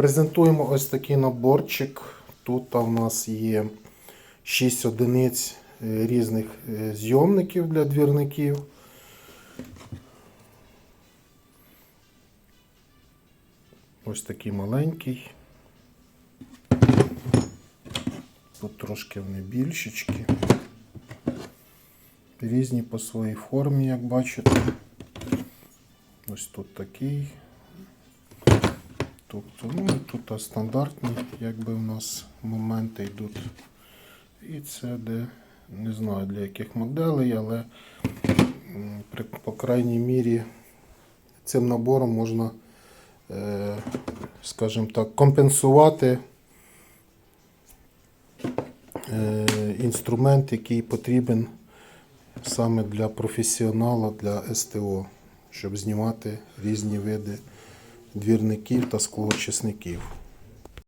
Презентуємо ось такий наборчик. Тут у нас є 6 одиниць е, різних е, зйомників для двірників. Ось такий маленький. Тут трошки вони більшечки. Різні по своїй формі, як бачите. Ось тут такий. Тобто, ну тут стандартні, якби в нас моменти йдуть. І це де, не знаю для яких моделей, але при, по крайній мірі цим набором можна, е, скажімо так, компенсувати е, інструмент, який потрібен саме для професіонала, для СТО, щоб знімати різні види двірників та склоочисників.